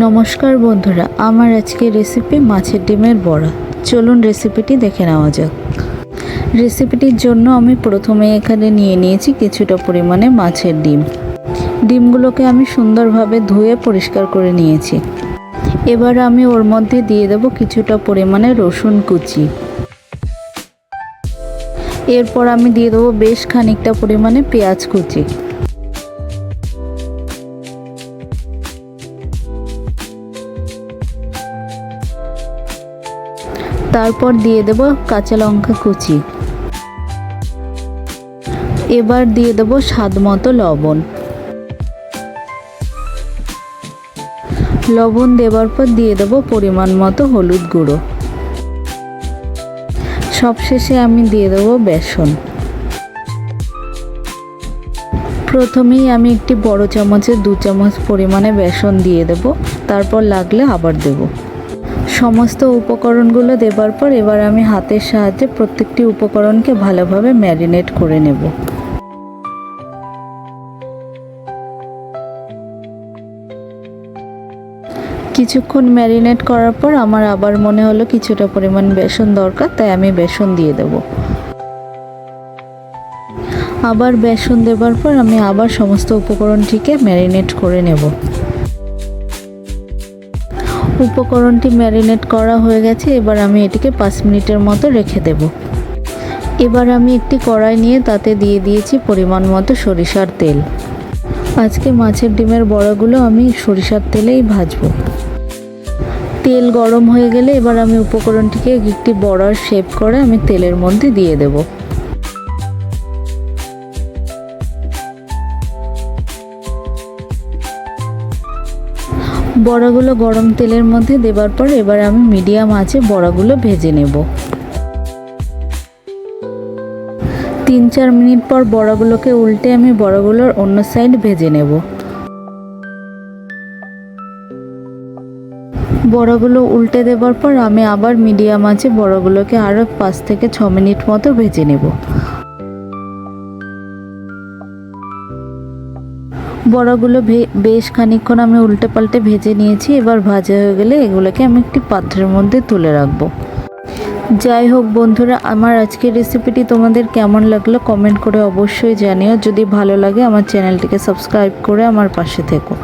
নমস্কার বন্ধুরা, আমার আজকে রেসিপি মাছের ডিমের বড়া। চলুন রেসিপিটি দেখে নেওয়া যাক। রেসিপিটির জন্য আমি প্রথমে এখানে নিয়ে নিয়েছি কিছুটা পরিমাণে মাছের ডিম। ডিমগুলোকে আমি সুন্দরভাবে ধুয়ে পরিষ্কার করে নিয়েছি। এবার আমি ওর মধ্যে দিয়ে দেব কিছুটা পরিমাণে রসুন কুচি। এরপর আমি দিয়ে দেবো বেশ খানিকটা পরিমাণে পেঁয়াজ কুচি। তারপর দিয়ে দেব কাঁচা লঙ্কা কুচি। এবার দিয়ে দেব স্বাদ মতো লবণ। লবণ দেওয়ার পর দিয়ে দেব পরিমাণ মতো হলুদ গুঁড়ো। সবশেষে আমি দিয়ে দেব বেসন। প্রথমেই আমি একটি বড় চামচে দু চামচ পরিমাণে বেসন দিয়ে দেব, তারপর লাগলে আবার দেবো। সমস্ত উপকরণগুলো দেবার পর এবার আমি হাতের সাহায্যে প্রত্যেকটি উপকরণকে ভালোভাবে ম্যারিনেট করে নেব। কিছুক্ষণ ম্যারিনেট করার পর আমার আবার মনে হলো কিছুটা পরিমাণ বেসন দরকার, তাই আমি বেসন দিয়ে দেব। আবার বেসন দেবার পর আমি আবার সমস্ত উপকরণটিকে ম্যারিনেট করে নেব। উপকরণটি ম্যারিনেট করা হয়ে গেছে, এবার আমি এটিকে পাঁচ মিনিটের মতো রেখে দেব। এবার আমি একটি কড়াই নিয়ে তাতে দিয়ে দিয়েছি পরিমাণ মতো সরিষার তেল। আজকে মাছের ডিমের বড়াগুলো আমি সরিষার তেলেই ভাজবো। তেল গরম হয়ে গেলে এবার আমি উপকরণটিকে একটি বড়ার শেপ করে আমি তেলের মধ্যে দিয়ে দেবো। বড়াগুলো গরম তেলের মধ্যে দেবার পর এবার আমি মিডিয়াম আঁচে বড়াগুলো ভেজে নেব। তিন চার মিনিট পর বড়াগুলোকে উল্টে আমি বড়াগুলোর অন্য সাইড ভেজে নেব। বড়াগুলো উল্টে দেবার পর আমি আবার মিডিয়াম আঁচে বড়াগুলোকে আরও পাঁচ থেকে ছ মিনিট মতো ভেজে নেব। বড়াগুলো বেশ খানিক্ষণ আমি উল্টে পাল্টে ভেজে নিয়েছি। এবার ভাজা হয়ে গেলে এগুলোকে আমি একটি পাত্রের মধ্যে তুলে রাখব। যাই হোক বন্ধুরা, আমার আজকের রেসিপিটি তোমাদের কেমন লাগল কমেন্ট করে অবশ্যই জানিও। যদি ভালো লাগে, আমার চ্যানেলটিকে সাবস্ক্রাইব করে আমার পাশে থেকো।